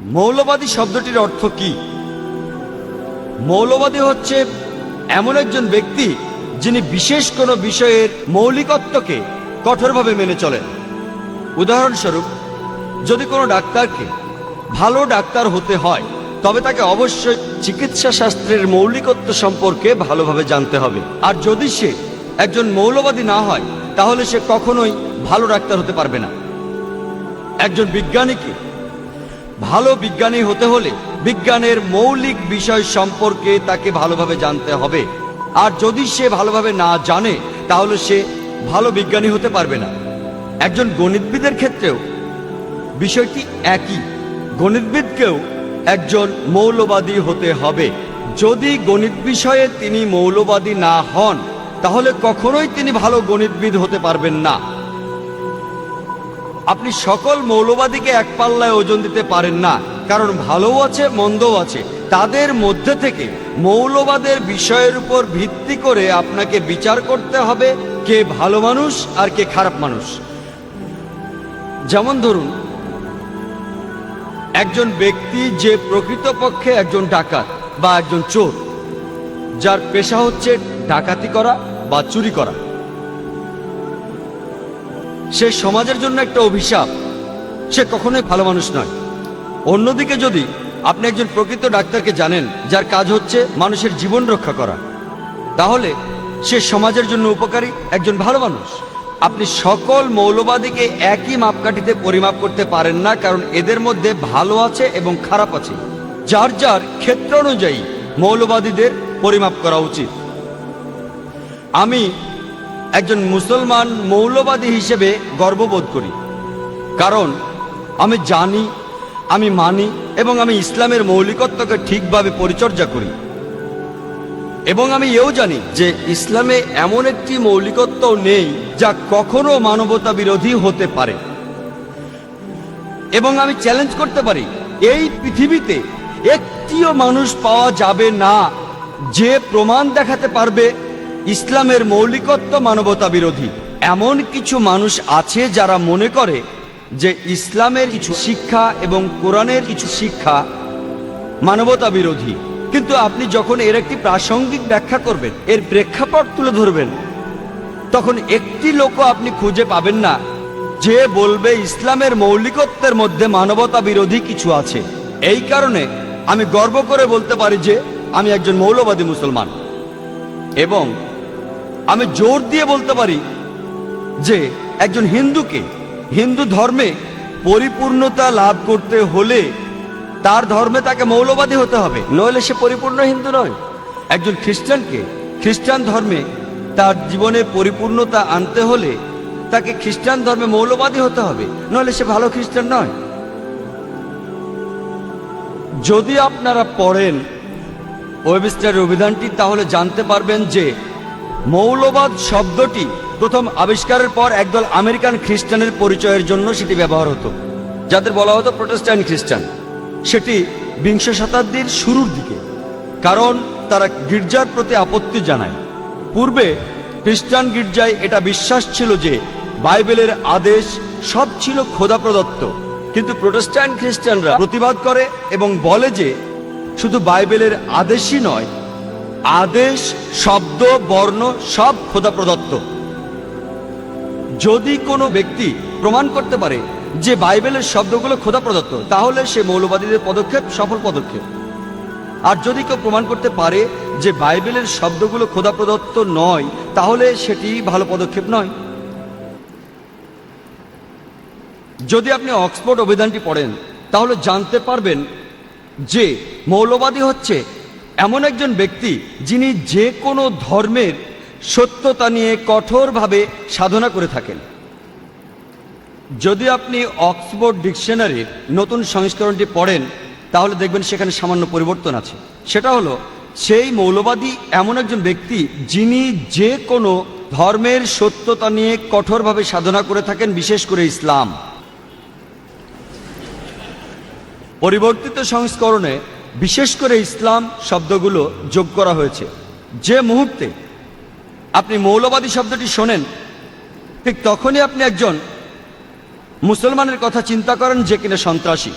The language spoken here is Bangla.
মৌলবাদী শব্দটির অর্থ কি? মৌলবাদী হচ্ছে এমন একজন ব্যক্তি যিনি বিশেষ কোনো বিষয়ের মৌলিকত্বকে কঠোরভাবে মেনে চলেন। উদাহরণস্বরূপ, যদি কোনো ডাক্তারকে ভালো ডাক্তার হতে হয়, তবে তাকে অবশ্যই চিকিৎসা শাস্ত্রের মৌলিকত্ব সম্পর্কে ভালোভাবে জানতে হবে। আর যদি সে একজন মৌলবাদী না হয়, তাহলে সে কখনোই ভালো ডাক্তার হতে পারবে না। একজন বিজ্ঞানীকে ভালো বিজ্ঞানী হতে হলে বিজ্ঞানের মৌলিক বিষয় সম্পর্কে তাকে ভালোভাবে জানতে হবে। আর যদি সে ভালোভাবে না জানে, তাহলে সে ভালো বিজ্ঞানী হতে পারবে না। একজন গণিতবিদের ক্ষেত্রেও বিষয়টি একই। গণিতবিদকেও একজন মৌলবাদী হতে হবে। যদি গণিত বিষয়ে তিনি মৌলবাদী না হন, তাহলে কখনোই তিনি ভালো গণিতবিদ হতে পারবেন না। আপনি সকল মৌলবাদীকে এক পাল্লায় ওজন দিতে পারেন না, কারণ ভালোও আছে, মন্দও আছে। তাদের মধ্যে থেকে মৌলবাদের বিষয়ের উপর ভিত্তি করে আপনাকে বিচার করতে হবে, কে ভালো মানুষ আর কে খারাপ মানুষ। যেমন ধরুন, একজন ব্যক্তি যে প্রকৃতপক্ষে একজন ডাকাত বা একজন চোর, যার পেশা হচ্ছে ডাকাতি করা বা চুরি করা। সে সমাজের জন্য একটা অভিশাপ। সে কখনোই ভালো মানুষ নয়। অন্যদিকে যদি আপনি একজন প্রকৃত ডাক্তারকে জানেন, যার কাজ হচ্ছে মানুষের জীবন রক্ষা করা, তাহলে সে সমাজের জন্য উপকারী একজন ভালো মানুষ। আপনি সকল মৌলবাদীকে একই মাপকাঠিতে পরিমাপ করতে পারেন না, কারণ এদের মধ্যে ভালো আছে এবং খারাপ আছে। যার যার ক্ষেত্র অনুযায়ী মৌলবাদীদের পরিমাপ করা উচিত। আমি একজন মুসলমান মৌলবাদী হিসেবে গর্ববোধ করি। কারণ আমি জানি, আমি মানি এবং আমি ইসলামের মৌলিকত্বকে ঠিকভাবে পরিচর্যা করি। এবং আমি এও জানি যে ইসলামে এমন একটি মৌলিকত্ব নেই যা কখনো মানবতা বিরোধী হতে পারে। এবং আমি চ্যালেঞ্জ করতে পারি, এই পৃথিবীতে একটিও মানুষ পাওয়া যাবে না যে প্রমাণ দেখাতে পারবে ইসলামের মৌলিকত্ব মানবতা বিরোধী। এমন কিছু মানুষ আছে যারা মনে করে যে ইসলামের কিছু শিক্ষা এবং কোরআনের কিছু শিক্ষা মানবতা বিরোধী। কিন্তু আপনি যখন এর একটি প্রাসঙ্গিক ব্যাখ্যা করবেন, এর প্রেক্ষাপট তুলে ধরবেন, তখন একটি লোকও আপনি খুঁজে পাবেন না যে বলবে ইসলামের মৌলিকত্বের মধ্যে মানবতা বিরোধী কিছু আছে। এই কারণে আমি গর্ব করে বলতে পারি যে আমি একজন মৌলবাদী মুসলমান। এবং আমি জোর দিয়ে বলতে পারি যে একজন হিন্দুকে, হিন্দু ধর্মে পরিপূর্ণতা লাভ করতে হলে তার ধর্মে তাকে মৌলবাদী হতে হবে। নইলে সে পরিপূর্ণ হিন্দু নয়। একজন খ্রিস্টানকে, খ্রিস্টান ধর্মে তার জীবনে পরিপূর্ণতা আনতে হলে তাকে খ্রিস্টান ধর্মে মৌলবাদী হতে হবে। নইলে সে ভালো খ্রিস্টান নয়। যদি আপনারা পড়েন ওয়েবস্টারের অভিধানটি, তাহলে জানতে পারবেন যে মৌলবাদ শব্দটি প্রথম আবিষ্কারের পর একদল আমেরিকান খ্রিস্টানের পরিচয়ের জন্য সেটি ব্যবহার হতো, যাদের বলা হতো প্রোটেস্ট্যান্ট খ্রিস্টান। সেটি বিংশ শতাব্দীর শুরুর দিকে, কারণ তারা গির্জার প্রতি আপত্তি জানায়। পূর্বে খ্রিস্টান গির্জায় এটা বিশ্বাস ছিল যে বাইবেলের আদেশ সব ছিল খোদা প্রদত্ত কিন্তু প্রোটেস্ট্যান্ট খ্রিস্টানরা প্রতিবাদ করে এবং বলে যে শুধু বাইবেলের আদেশই নয় আদেশ, শব্দ, বর্ণ সব খোদা প্রদত্ত। যদি কোনো ব্যক্তি প্রমাণ করতে পারে যে বাইবেলের শব্দগুলো খোদা প্রদত্ত, তাহলে সে মৌলবাদীদের পদক্ষেপ সফল পদক্ষেপ। আর যদি কেউ প্রমাণ করতে পারে যে বাইবেলের শব্দগুলো খোদা প্রদত্ত নয়, তাহলে সেটি ভালো পদক্ষেপ নয়। যদি আপনি অক্সফোর্ড অভিধানটি পড়েন, তাহলে জানতে পারবেন যে মৌলবাদী হচ্ছে এমন একজন ব্যক্তি যিনি যে কোনো ধর্মের সত্যতা নিয়ে কঠোরভাবে সাধনা করে থাকেন। যদি আপনি অক্সফোর্ড ডিকশনারির নতুন সংস্করণটি পড়েন, তাহলে দেখবেন সেখানে সামান্য পরিবর্তন আছে। সেটা হলো, সেই মৌলবাদী এমন একজন ব্যক্তি যিনি যে কোনো ধর্মের সত্যতা নিয়ে কঠোরভাবে সাধনা করে থাকেন, বিশেষ করে ইসলাম। পরিবর্তিত সংস্করণে বিশেষ করে ইসলাম শব্দগুলো যোগ করা হয়েছে। যে মুহূর্তে আপনি মৌলবাদী শব্দটি শোনেন, ঠিক তখনই আপনি একজন মুসলমানের কথা চিন্তা করেন যে কিনা সন্ত্রাসী।